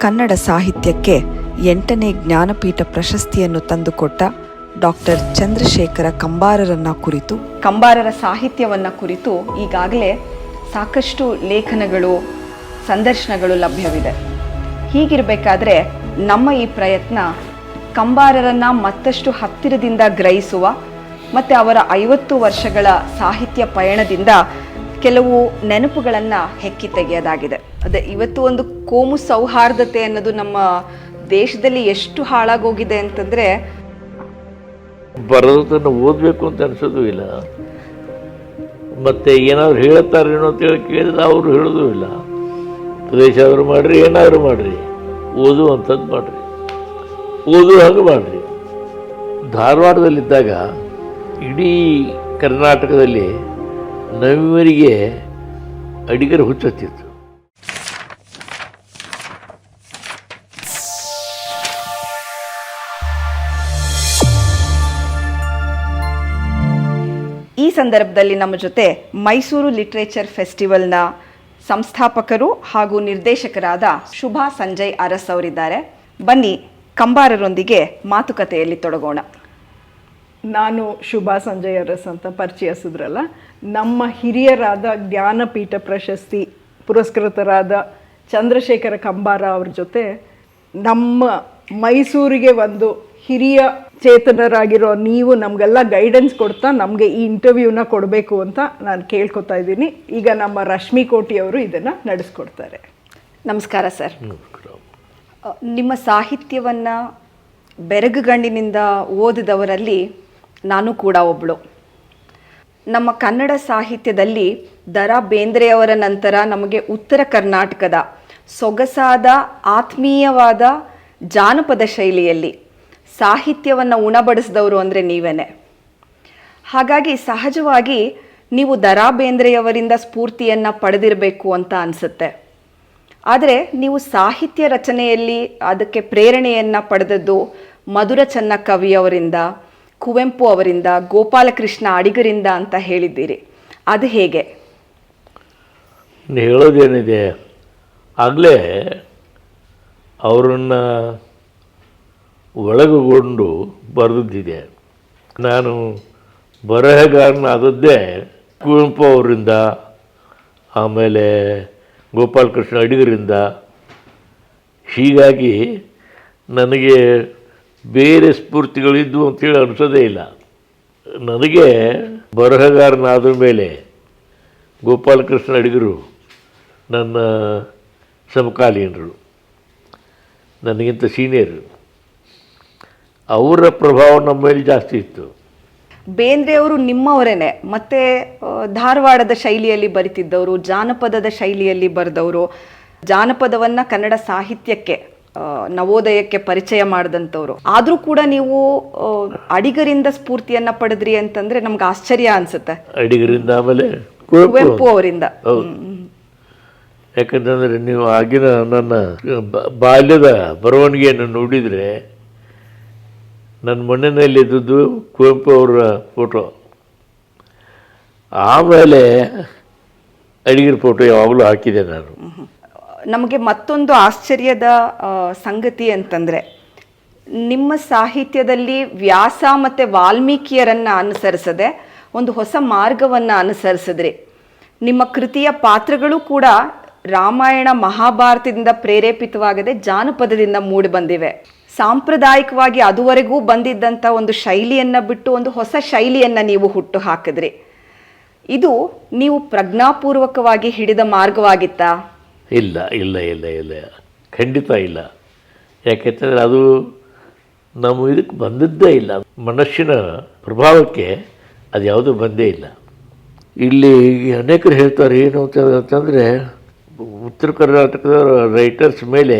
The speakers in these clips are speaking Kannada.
ಕನ್ನಡ ಸಾಹಿತ್ಯಕ್ಕೆ ಎಂಟನೇ ಜ್ಞಾನಪೀಠ ಪ್ರಶಸ್ತಿಯನ್ನು ತಂದುಕೊಟ್ಟ ಡಾಕ್ಟರ್ ಚಂದ್ರಶೇಖರ ಕಂಬಾರರನ್ನ ಕುರಿತು ಕಂಬಾರರ ಸಾಹಿತ್ಯವನ್ನ ಕುರಿತು ಈಗಾಗಲೇ ಸಾಕಷ್ಟು ಲೇಖನಗಳು, ಸಂದರ್ಶನಗಳು ಲಭ್ಯವಿದೆ. ಹೀಗಿರಬೇಕಾದ್ರೆ ನಮ್ಮ ಈ ಪ್ರಯತ್ನ ಕಂಬಾರರನ್ನ ಮತ್ತಷ್ಟು ಹತ್ತಿರದಿಂದ ಗ್ರಹಿಸುವ ಮತ್ತೆ ಅವರ ಐವತ್ತು ವರ್ಷಗಳ ಸಾಹಿತ್ಯ ಪಯಣದಿಂದ ಕೆಲವು ನೆನಪುಗಳನ್ನು ಹೆಕ್ಕಿ ತೆಗೆಯೋದಾಗಿದೆ. ಅದೇ, ಇವತ್ತು ಒಂದು ಕೋಮು ಸೌಹಾರ್ದತೆ ಅನ್ನೋದು ನಮ್ಮ ದೇಶದಲ್ಲಿ ಎಷ್ಟು ಹಾಳಾಗೋಗಿದೆ ಅಂತಂದ್ರೆ ಬರೋದನ್ನು ಓದಬೇಕು ಅಂತ ಅನ್ಸೋದು ಇಲ್ಲ. ಮತ್ತೆ ಏನಾದ್ರು ಹೇಳುತ್ತಾರೆ ಅಂತ ಹೇಳಿ ಕೇಳಿದ್ರೆ ಅವರು ಹೇಳೋದು ಇಲ್ಲ. ಉಪದೇಶ ಆದರೂ ಮಾಡ್ರಿ, ಏನಾದರೂ ಮಾಡ್ರಿ. ಓದುವಂಥದ್ದು ಮಾಡ್ರಿ. ಓದು ಹಾಗೆ ಮಾಡ್ರಿ. ಧಾರವಾಡದಲ್ಲಿದ್ದಾಗ ಇಡೀ ಕರ್ನಾಟಕದಲ್ಲಿ ನವಿಮರಿಗೆ ಅಡಿಗರು ಹುಚ್ಚತ್ತಿತ್ತು. ಸಂದರ್ಭದಲ್ಲಿ ನಮ್ಮ ಜೊತೆ ಮೈಸೂರು ಲಿಟ್ರೇಚರ್ ಫೆಸ್ಟಿವಲ್ನ ಸಂಸ್ಥಾಪಕರು ಹಾಗೂ ನಿರ್ದೇಶಕರಾದ ಶುಭಾ ಸಂಜಯ್ ಅರಸ್ ಅವರಿದ್ದಾರೆ. ಬನ್ನಿ, ಕಂಬಾರರೊಂದಿಗೆ ಮಾತುಕತೆಯಲ್ಲಿ ತೊಡಗೋಣ. ನಾನು ಶುಭಾ ಸಂಜಯ್ ಅರಸ್ ಅಂತ ಪರಿಚಯಿಸಿದ್ರಲ್ಲ, ನಮ್ಮ ಹಿರಿಯರಾದ ಜ್ಞಾನಪೀಠ ಪ್ರಶಸ್ತಿ ಪುರಸ್ಕೃತರಾದ ಚಂದ್ರಶೇಖರ ಕಂಬಾರ ಅವ್ರ ಜೊತೆ ನಮ್ಮ ಮೈಸೂರಿಗೆ ಒಂದು ಹಿರಿಯ ಚೇತನರಾಗಿರೋ ನೀವು ನಮಗೆಲ್ಲ ಗೈಡೆನ್ಸ್ ಕೊಡ್ತಾ ನಮಗೆ ಈ ಇಂಟರ್ವ್ಯೂನ ಕೊಡಬೇಕು ಅಂತ ನಾನು ಕೇಳ್ಕೊತಾ ಇದ್ದೀನಿ. ಈಗ ನಮ್ಮ ರಶ್ಮಿ ಕೋಟಿಯವರು ಇದನ್ನು ನಡೆಸ್ಕೊಡ್ತಾರೆ. ನಮಸ್ಕಾರ ಸರ್. ನಿಮ್ಮ ಸಾಹಿತ್ಯವನ್ನು ಬೆರಗುಗಣ್ಣಿನಿಂದ ಓದಿದವರಲ್ಲಿ ನಾನು ಕೂಡ ಒಬ್ಬಳು ನಮ್ಮ ಕನ್ನಡ ಸಾಹಿತ್ಯದಲ್ಲಿ ದರಾ ಬೇಂದ್ರೆಯವರ ನಂತರ ನಮಗೆ ಉತ್ತರ ಕರ್ನಾಟಕದ ಸೊಗಸಾದ ಆತ್ಮೀಯವಾದ ಜಾನಪದ ಶೈಲಿಯಲ್ಲಿ ಸಾಹಿತ್ಯವನ್ನು ಉಣಬಡಿಸಿದವರು ಅಂದರೆ ನೀವೇನೆ. ಹಾಗಾಗಿ ಸಹಜವಾಗಿ ನೀವು ದರಾ ಬೇಂದ್ರೆಯವರಿಂದ ಸ್ಫೂರ್ತಿಯನ್ನು ಪಡೆದಿರಬೇಕು ಅಂತ ಅನಿಸುತ್ತೆ. ಆದರೆ ನೀವು ಸಾಹಿತ್ಯ ರಚನೆಯಲ್ಲಿ ಅದಕ್ಕೆ ಪ್ರೇರಣೆಯನ್ನು ಪಡೆದದ್ದು ಮಧುರ ಚನ್ನ ಕವಿಯವರಿಂದ ಕುವೆಂಪು ಅವರಿಂದ, ಗೋಪಾಲಕೃಷ್ಣ ಅಡಿಗರಿಂದ ಅಂತ ಹೇಳಿದ್ದೀರಿ. ಅದು ಹೇಗೆ? ಹೇಳೋದೇನಿದೆ, ಆಗಲೇ ಅವರನ್ನು ಒಳಗುಗೊಂಡು ಬರೆದಿದ್ದಿದೆ. ನಾನು ಬರಹಗಾರನಾದದ್ದೇ ಕುವೆಂಪು ಅವರಿಂದ, ಆಮೇಲೆ ಗೋಪಾಲಕೃಷ್ಣ ಅಡಿಗರಿಂದ. ಹೀಗಾಗಿ ನನಗೆ ಬೇರೆ ಸ್ಫೂರ್ತಿಗಳಿದ್ದು ಅಂತೇಳಿ ಅನಿಸೋದೇ ಇಲ್ಲ. ನನಗೆ ಬರಹಗಾರನಾದ ಮೇಲೆ ಗೋಪಾಲಕೃಷ್ಣ ಅಡಿಗರು ನನ್ನ ಸಮಕಾಲೀನರು, ನನಗಿಂತ ಸೀನಿಯರು. ಅವರ ಪ್ರಭಾವ ನಮ್ಮ ಮೇಲೆ ಜಾಸ್ತಿ ಇತ್ತು. ಬೇಂದ್ರೆ ಅವರು ನಿಮ್ಮವರೇನೆ ಮತ್ತೆ ಧಾರವಾಡದ ಶೈಲಿಯಲ್ಲಿ ಬರಿತಿದ್ದವರು ಜಾನಪದದ ಶೈಲಿಯಲ್ಲಿ ಬರೆದವರು ಜಾನಪದವನ್ನ ಕನ್ನಡ ಸಾಹಿತ್ಯಕ್ಕೆ ನವೋದಯಕ್ಕೆ ಪರಿಚಯ ಮಾಡಿದಂಥವ್ರು. ಆದರೂ ಕೂಡ ನೀವು ಅಡಿಗರಿಂದ ಸ್ಫೂರ್ತಿಯನ್ನ ಪಡೆದ್ರಿ ಅಂತಂದ್ರೆ ನಮ್ಗೆ ಆಶ್ಚರ್ಯ ಅನ್ಸುತ್ತೆ. ಅಡಿಗರಿಂದ ಆಮೇಲೆ ಕುವೆಂಪು ಅವರಿಂದ. ಯಾಕಂತಂದ್ರೆ ನೀವು ಆಗಿನ ನನ್ನ ಬಾಲ್ಯದ ಬರವಣಿಗೆಯನ್ನು ನೋಡಿದರೆ ನನ್ನ ಮಣ್ಣಿನಲ್ಲಿ ಇದ್ದದ್ದು ಕುವೆಂಪು ಅವರ ಫೋಟೋ ಆಮೇಲೆ ಅಡಿಗರ ಫೋಟೋ ಯಾವಾಗಲೂ ಹಾಕಿದೆ ನಾನು. ನಮಗೆ ಮತ್ತೊಂದು ಆಶ್ಚರ್ಯದ ಸಂಗತಿ ಅಂತಂದರೆ, ನಿಮ್ಮ ಸಾಹಿತ್ಯದಲ್ಲಿ ವ್ಯಾಸ ಮತ್ತೆ ವಾಲ್ಮೀಕಿಯರನ್ನು ಅನುಸರಿಸದೆ ಒಂದು ಹೊಸ ಮಾರ್ಗವನ್ನು ಅನುಸರಿಸಿದ್ರಿ. ನಿಮ್ಮ ಕೃತಿಯ ಪಾತ್ರಗಳು ಕೂಡ ರಾಮಾಯಣ ಮಹಾಭಾರತದಿಂದ ಪ್ರೇರೇಪಿತವಾಗದೆ ಜಾನಪದದಿಂದ ಮೂಡಿ ಬಂದಿವೆ ಸಾಂಪ್ರದಾಯಿಕವಾಗಿ ಅದುವರೆಗೂ ಬಂದಿದ್ದಂಥ ಒಂದು ಶೈಲಿಯನ್ನ ಬಿಟ್ಟು ಒಂದು ಹೊಸ ಶೈಲಿಯನ್ನ ನೀವು ಹುಟ್ಟು ಹಾಕಿದ್ರಿ ಇದು ನೀವು ಪ್ರಜ್ಞಾಪೂರ್ವಕವಾಗಿ ಹಿಡಿದ ಮಾರ್ಗವಾಗಿತ್ತಾ? ಇಲ್ಲ ಇಲ್ಲ ಇಲ್ಲ ಇಲ್ಲ. ಖಂಡಿತ ಇಲ್ಲ. ಯಾಕೆಂತಂದರೆ ಅದು ನಮ್ಮ ಇದಕ್ಕೆ ಬಂದಿದ್ದೇ ಇಲ್ಲ. ಮನಸ್ಸಿನ ಪ್ರಭಾವಕ್ಕೆ ಅದು ಯಾವುದೂ ಬಂದೇ ಇಲ್ಲ. ಇಲ್ಲಿ ಅನೇಕರು ಹೇಳ್ತಾರೆ, ಏನು ಅಂತ ಅಂತಂದರೆ ಉತ್ತರ ಕರ್ನಾಟಕದ ರೈಟರ್ಸ್ ಮೇಲೆ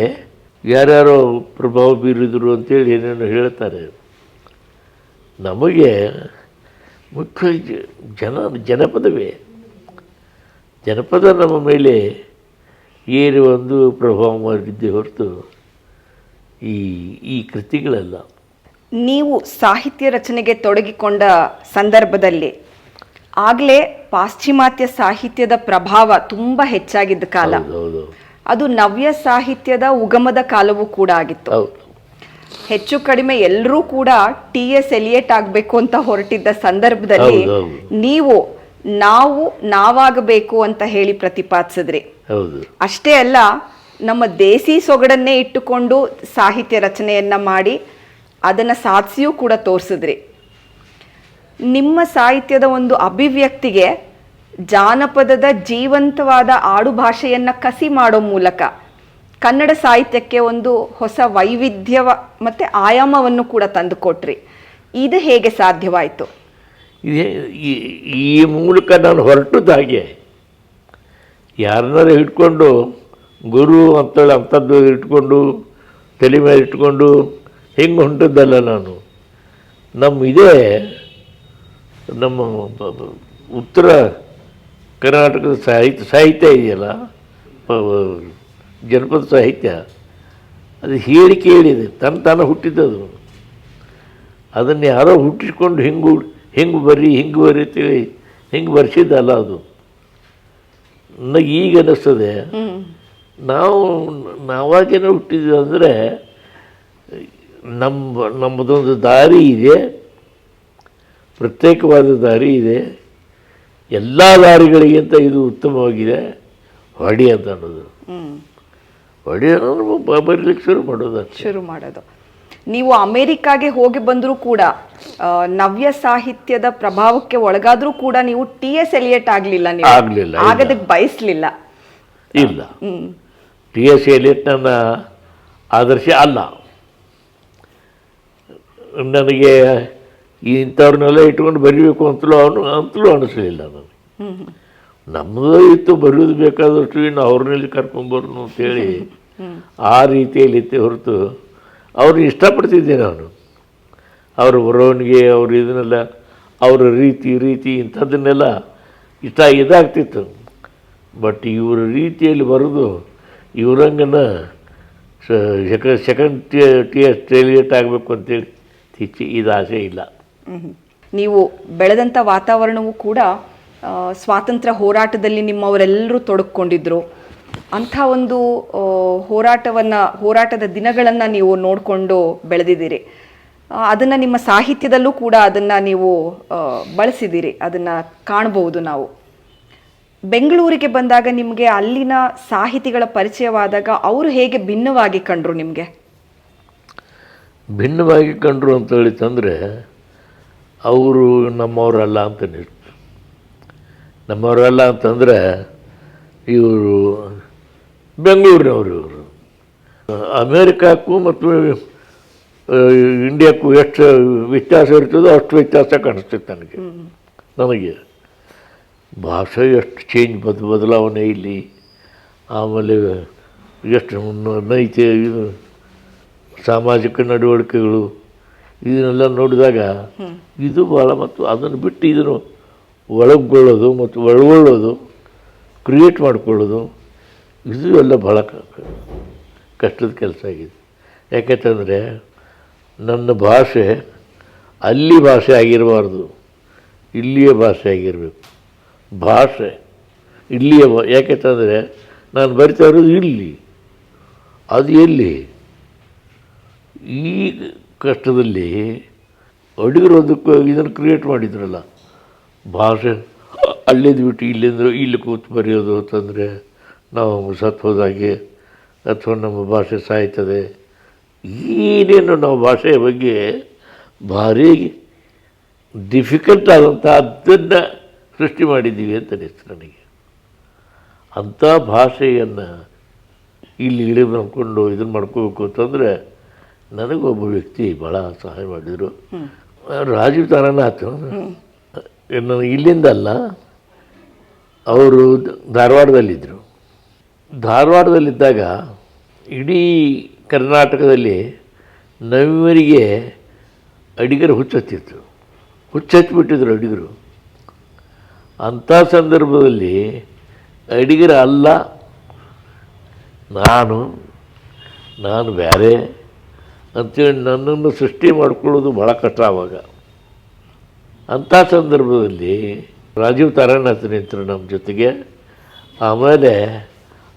ಯಾರ್ಯಾರೋ ಪ್ರಭಾವ ಬೀರಿದರು ಅಂತೇಳಿ ಏನೇನು ಹೇಳ್ತಾರೆ. ನಮಗೆ ಮುಖ್ಯ ಜನ ಜನಪದವೇ. ಜನಪದ ನಮ್ಮ ಮೇಲೆ ಏನು ಒಂದು ಪ್ರಭಾವ ಮಾಡಿದ್ದೆ ಹೊರತು ಈ ಈ ಕೃತಿಗಳೆಲ್ಲ. ನೀವು ಸಾಹಿತ್ಯ ರಚನೆಗೆ ತೊಡಗಿಕೊಂಡ ಸಂದರ್ಭದಲ್ಲಿ ಆಗಲೇ ಪಾಶ್ಚಿಮಾತ್ಯ ಸಾಹಿತ್ಯದ ಪ್ರಭಾವ ತುಂಬ ಹೆಚ್ಚಾಗಿದ್ದ ಕಾಲ. ಅದು ನವ್ಯ ಸಾಹಿತ್ಯದ ಉಗಮದ ಕಾಲವೂ ಕೂಡ ಆಗಿತ್ತು. ಹೆಚ್ಚು ಕಡಿಮೆ ಎಲ್ಲರೂ ಕೂಡ ಟಿ ಎಸ್ ಎಲಿಯೇಟ್ ಆಗಬೇಕು ಅಂತ ಹೊರಟಿದ್ದ ಸಂದರ್ಭದಲ್ಲಿ. ನೀವು ನಾವು ನಾವಾಗಬೇಕು ಅಂತ ಹೇಳಿ ಪ್ರತಿಪಾದಿಸಿದ್ರಿ. ಅಷ್ಟೇ ಅಲ್ಲ ನಮ್ಮ ದೇಸಿ ಸೊಗಡನ್ನೇ ಇಟ್ಟುಕೊಂಡು ಸಾಹಿತ್ಯ ರಚನೆಯನ್ನ ಮಾಡಿ ಅದನ್ನ ಸಾಧಿಸಿಯೂ ಕೂಡ ತೋರಿಸಿದ್ರಿ. ನಿಮ್ಮ ಸಾಹಿತ್ಯದ ಒಂದು ಅಭಿವ್ಯಕ್ತಿಗೆ ಜಾನಪದದ ಜೀವಂತವಾದ ಆಡುಭಾಷೆಯನ್ನು ಕಸಿ ಮಾಡೋ ಮೂಲಕ ಕನ್ನಡ ಸಾಹಿತ್ಯಕ್ಕೆ ಒಂದು ಹೊಸ ವೈವಿಧ್ಯವ ಮತ್ತೆ ಆಯಾಮವನ್ನು ಕೂಡ ತಂದುಕೊಟ್ರಿ. ಇದು ಹೇಗೆ ಸಾಧ್ಯವಾಯಿತು? ಈ- ಮೂಲಕ ನಾನು ಹೊರಟದ್ದು ಹಾಗೆ. ಯಾರನ್ನಾರ ಇಟ್ಕೊಂಡು ಗುರು ಅಂತೇಳಿ ಅಂಥದ್ದು ಇಟ್ಕೊಂಡು ತಲೆ ಮೇಲೆ ಇಟ್ಕೊಂಡು ಹೆಂಗೆ ಹೊಂಟದ್ದಲ್ಲ ನಾನು. ನಮ್ಮ ಇದೇ ನಮ್ಮ ಉತ್ತರ ಕರ್ನಾಟಕದ ಸಾಹಿತ್ಯ ಸಾಹಿತ್ಯ ಇದೆಯಲ್ಲ? ಜನಪದ ಸಾಹಿತ್ಯ. ಅದು ಹೇಳಿ ಕೇಳಿದೆ, ತನ್ನ ತಾನು ಹುಟ್ಟಿದ್ದದು. ಅದನ್ನು ಯಾರೋ ಹುಟ್ಟಿಸ್ಕೊಂಡು ಹಿಂಗೆ ಹಿಂಗೆ ಬರ್ರಿ ಹಿಂಗೆ ಬರಿ ಅಂತೇಳಿ ಹಿಂಗೆ ಬರ್ಸಿದ್ದಲ್ಲ ಅದು. ನನಗೆ ಈಗ ಅನ್ನಿಸ್ತದೆ ನಾವು, ನಾವಾಗೇನೋ ಹುಟ್ಟಿದ್ವಿ ಅಂದರೆ, ನಮ್ಮ, ನಮ್ಮದೊಂದು ದಾರಿ ಇದೆ, ಪ್ರತ್ಯೇಕವಾದ ದಾರಿ ಇದೆ. ಎಲ್ಲ ದಾರಿಗಳಿಗಿಂತ ಇದು ಉತ್ತಮವಾಗಿದೆ. ಹೊಡಿ ಅಂತ ಅನ್ನೋದು. ಹ್ಮ್. ಹೊಡಿ ಅನ್ನೋದು ಬ- ಬರೀಲಿಕ್ಕೆ ಶುರು ಮಾಡೋದು ಶುರು ಮಾಡೋದು. ನೀವು ಅಮೇರಿಕಾಗೆ ಹೋಗಿ ಬಂದರೂ ಕೂಡ ನವ್ಯ ಸಾಹಿತ್ಯದ ಪ್ರಭಾವಕ್ಕೆ ಒಳಗಾದರೂ ಕೂಡ ನೀವು ಟಿ ಎಸ್ ಎಲಿಯಟ್ ಆಗಲಿಲ್ಲ ನೀವು. ಆಗೋದಕ್ಕೆ ಬಯಸಲಿಲ್ಲ ಆಗದಕ್ಕೆ ಬಯಸ್ಲಿಲ್ಲ. ಇಲ್ಲ. ಟಿ ಎಸ್ ಎಲಿಯಟ್ ನನ್ನ ಆದರ್ಶ ಅಲ್ಲ. ನನಗೆ ಇಂಥವ್ರನ್ನೆಲ್ಲ ಇಟ್ಕೊಂಡು ಬರೀಬೇಕು ಅಂತಲೂ ಅವನು ಅಂತಲೂ ಅನಿಸಲಿಲ್ಲ ನನಗೆ. ನಮ್ಮದು ಇತ್ತು ಬರೆಯೋದು ಬೇಕಾದಷ್ಟು ಇನ್ನು ಅವ್ರನ್ನೆಲ್ಲಿ ಕರ್ಕೊಂಬರ್ನು ಅಂತೇಳಿ ಆ ರೀತಿಯಲ್ಲಿ ಇತ್ತೆ ಹೊರತು ಅವ್ರನ್ನ ಇಷ್ಟಪಡ್ತಿದ್ದೆ ನಾನು ಅವ್ರ ಬರವಣಿಗೆ ಅವ್ರ ಇದನ್ನೆಲ್ಲ ಅವರ ರೀತಿ ರೀತಿ ಇಂಥದ್ದನ್ನೆಲ್ಲ ಇಷ್ಟ ಇದಾಗ್ತಿತ್ತು ಬಟ್ ಇವರ ರೀತಿಯಲ್ಲಿ ಬರೆದು ಇವರಂಗನ ಸೆಕ ಸೆಕೆಂಡ್ ಟಿ ಟಿ ಎಸ್ ಆಗಬೇಕು ಅಂತೇಳಿ ತಿಚ್ಚಿ ಇದು ಆಸೆ ಇಲ್ಲ. ನೀವು ಬೆಳೆದಂಥ ವಾತಾವರಣವೂ ಕೂಡ ಸ್ವಾತಂತ್ರ್ಯ ಹೋರಾಟದಲ್ಲಿ ನಿಮ್ಮವರೆಲ್ಲರೂ ತೊಡಕೊಂಡಿದ್ರು ಅಂಥ ಒಂದು ಹೋರಾಟವನ್ನು, ಹೋರಾಟದ ದಿನಗಳನ್ನು ನೀವು ನೋಡಿಕೊಂಡು ಬೆಳೆದಿದ್ದೀರಿ. ಅದನ್ನು ನಿಮ್ಮ ಸಾಹಿತ್ಯದಲ್ಲೂ ಕೂಡ ಅದನ್ನು ನೀವು ಬಳಸಿದ್ದೀರಿ. ಅದನ್ನು ಕಾಣಬಹುದು ನಾವು. ಬೆಂಗಳೂರಿಗೆ ಬಂದಾಗ ನಿಮಗೆ ಅಲ್ಲಿನ ಸಾಹಿತಿಗಳ ಪರಿಚಯವಾದಾಗ ಅವರು ಹೇಗೆ ಭಿನ್ನವಾಗಿ ಕಂಡ್ರು ನಿಮಗೆ? ಭಿನ್ನವಾಗಿ ಕಂಡ್ರು ಅಂತ ಹೇಳಿತಂದರೆ ಅವರು ನಮ್ಮವರಲ್ಲ ಅಂತ ನಿರ್ತು ನಮ್ಮವರಲ್ಲ ಅಂತಂದರೆ ಇವರು ಬೆಂಗಳೂರಿನವರು ಇವರು. ಅಮೇರಿಕಕ್ಕೂ ಮತ್ತು ಇಂಡಿಯಾಕ್ಕೂ ಎಷ್ಟು ವ್ಯತ್ಯಾಸ ಇರ್ತದೋ ಅಷ್ಟು ವ್ಯತ್ಯಾಸ ಕಾಣಿಸ್ತಿತ್ತು ನನಗೆ ನಮಗೆ ಭಾಷೆ ಎಷ್ಟು ಚೇಂಜ್ ಬದ್ ಬದಲಾವಣೆ ಇಲ್ಲಿ. ಆಮೇಲೆ ಎಷ್ಟು ನೈತೆ ನೈತಿ ಇದು ಸಾಮಾಜಿಕ ನಡವಳಿಕೆಗಳು. ಇದನ್ನೆಲ್ಲ ನೋಡಿದಾಗ ಇದು ಭಾಳ ಮತ್ತು ಅದನ್ನು ಬಿಟ್ಟು ಇದನ್ನು ಒಳಗೊಳ್ಳೋದು ಮತ್ತು ಒಳಗೊಳ್ಳೋದು ಕ್ರಿಯೇಟ್ ಮಾಡಿಕೊಳ್ಳೋದು, ಇದು ಎಲ್ಲ ಭಾಳ ಕಷ್ಟದ ಕೆಲಸ ಆಗಿದೆ. ಯಾಕೆಂತಂದರೆ ನನ್ನ ಭಾಷೆ ಅಲ್ಲಿ ಭಾಷೆ ಆಗಿರಬಾರ್ದು, ಇಲ್ಲಿಯ ಭಾಷೆ ಆಗಿರಬೇಕು. ಭಾಷೆ ಇಲ್ಲಿಯ ಯಾಕೆಂದರೆ ನಾನು ಬರಿತಾ ಇರೋದು ಇಲ್ಲಿ, ಅದು ಎಲ್ಲಿ? ಈ ಕಷ್ಟದಲ್ಲಿ ಅಡುಗಿರೋದಕ್ಕೂ ಇದನ್ನು ಕ್ರಿಯೇಟ್ ಮಾಡಿದ್ರಲ್ಲ. ಭಾಷೆ ಅಲ್ಲಿದ್ದು ಬಿಟ್ಟು ಇಲ್ಲಿಂದ ಇಲ್ಲಿ ಕೂತು ಬರೆಯೋದು ಅಂತಂದರೆ ನಾವು ಸತ್ತು ಅಥವಾ ನಮ್ಮ ಭಾಷೆ ಸಾಯ್ತದೆ. ಏನೇನು ನಾವು ಭಾಷೆಯ ಬಗ್ಗೆ ಭಾರಿ ಡಿಫಿಕಲ್ಟ್ ಆದಂಥ ಅದನ್ನು ಸೃಷ್ಟಿ ಮಾಡಿದ್ದೀವಿ ಅಂತ ಅನಿಸ್ತು ನನಗೆ. ಅಂಥ ಭಾಷೆಯನ್ನು ಇಲ್ಲಿ ಇಳಿದು ಅಂದ್ಕೊಂಡು ಇದನ್ನು ಮಾಡ್ಕೋಬೇಕು ಅಂತಂದರೆ ನನಗೊಬ್ಬ ವ್ಯಕ್ತಿ ಭಾಳ ಸಹಾಯ ಮಾಡಿದರು. ರಾಜೀವ್ ತಾರಾನಾಥ್ ನಾನು ಇಲ್ಲಿಂದ ಅಲ್ಲ ಅವರು ಧಾರವಾಡದಲ್ಲಿದ್ದರು ಧಾರವಾಡದಲ್ಲಿದ್ದಾಗ ಇಡೀ ಕರ್ನಾಟಕದಲ್ಲಿ ನವಿಮರಿಗೆ ಅಡಿಗರು ಹುಚ್ಚತ್ತಿತ್ತು ಹುಚ್ಚಚ್ಚಿಬಿಟ್ಟಿದ್ರು ಅಡಿಗರು. ಅಂಥ ಸಂದರ್ಭದಲ್ಲಿ ಅಡಿಗರ ಅಲ್ಲ. ನಾನು ನಾನು ಬೇರೆ. ಅಂತೇಳಿ ನನ್ನನ್ನು ಸೃಷ್ಟಿ ಮಾಡ್ಕೊಳ್ಳೋದು ಭಾಳ ಕಷ್ಟ ಆವಾಗ. ಅಂಥ ಸಂದರ್ಭದಲ್ಲಿ ರಾಜೀವ್ ತಾರಾನಾಥ್ ನಿಂತರು ನಮ್ಮ ಜೊತೆಗೆ ಆಮೇಲೆ